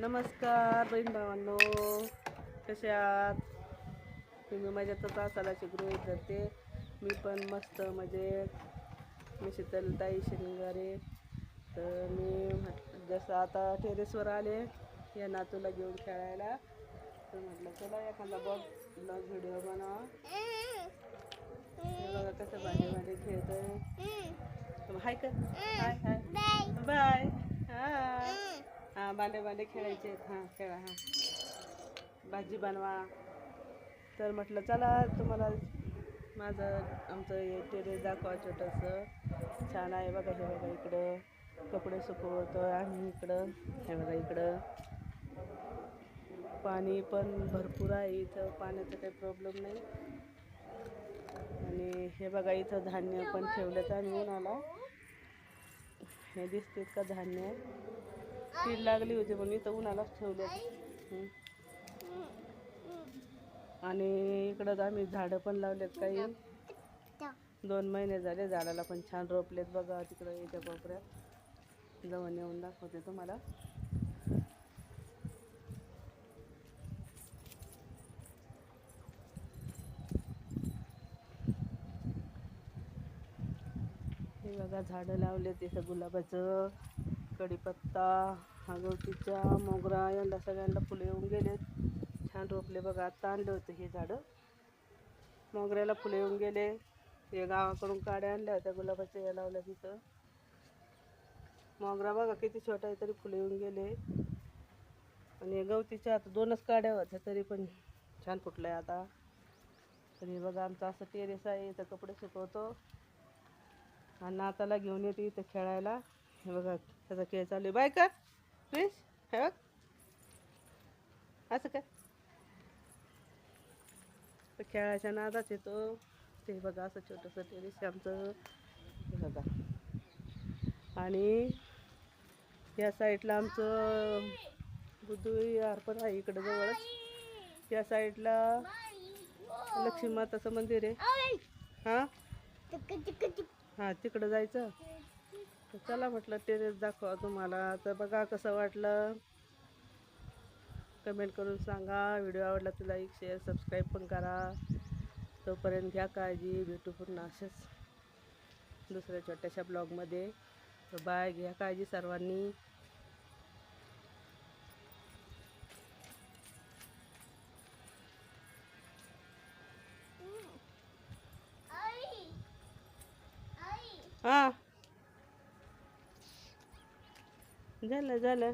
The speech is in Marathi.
नमस्कार बहीण भावांनो कसे आहात? तुम्ही माझ्यातच असाल गृहित करते धरते. मी पण मस्त मजेत. मी शीतलताई शिंगारे तर मी म्हट- जसं आता टेरेसवर आले या नातूला घेऊन खेळायला. तर म्हटलं चला एखादा बघ ब्लॉग व्हिडिओ बनवा. बघा कसं भांडे भांडे खेळतोय हाय का? हाय हाय बाय हाय हां भांडे भांडे खेळायचे आहेत. हां खेळा हां. भाजी बनवा. तर म्हटलं चला तुम्हाला माझं आमचं हे टेरेस दाखवा छोटंसं. छान आहे बघा हे बघा इकडं. कपडे सुकवतो आम्ही इकडं. हे बघा इकडं. पाणी पण भरपूर आहे इथं. पाण्याचा काही प्रॉब्लेम नाही. आणि हे बघा इथं धान्य पण ठेवलं तर आम्ही उन्हाला. हे दिसतेत का धान्य? कीड लागली होती पण इथं उन्हालाच ठेवले आणि इकडं आम्ही झाडं पण लावलेत काही. दोन महिने झाले झाडाला पण छान रोपलेत बघा तिकडं याच्या कोपऱ्यात. जवळ येऊन दाखवते तुम्हाला. हे बघा झाडं लावलेत तिथं गुलाबाचं. कढीपत्ता हागवतीच्या मोगरा यांना सगळ्यांना फुलं येऊन गेलेत. छान रोपले बघा आता आणलं होतं हे झाडं. मोगऱ्याला फुलं येऊन गेले. हे गावाकडून काड्या आणल्या होत्या गुलाबाच्या या लावल्या तिथं. मोगरा बघा किती छोटा आहे तरी फुलं येऊन गेले. आणि हे गवतीच्या आता दोनच काड्या होत्या तरी पण छान फुटलं आहे आता. तरी बघा आमचं असं टेरेस आहे इथं कपडे सुकवतो. आणि नाताला घेऊन येते इथं खेळायला. बघा त्याचा खेळ चालू आहे. बाय का? प्लीज हे बघ. असं काय? तर खेळायच्या नादाच येतो ते. बघा असं छोटंसं टेरेस आमचं. हे बघा. आणि या साईडला आमचं बुद्धू यार पण आहे इकडं जवळच. या साईडला लक्ष्मी माताचं मंदिर आहे. हां? हां तिकडं जायचं. तर चला म्हटलं टेरेस दाखवा तुम्हाला तर बघा कसं वाटलं. कमेंट करून सांगा. व्हिडिओ आवडला तर लाईक शेअर सबस्क्राईब पण करा. तोपर्यंत घ्या काळजी. भेटू पुन्हा असेच दुसऱ्या छोट्याशा ब्लॉगमध्ये तर बाय घ्या काळजी सर्वांनी. हां. झालं झालं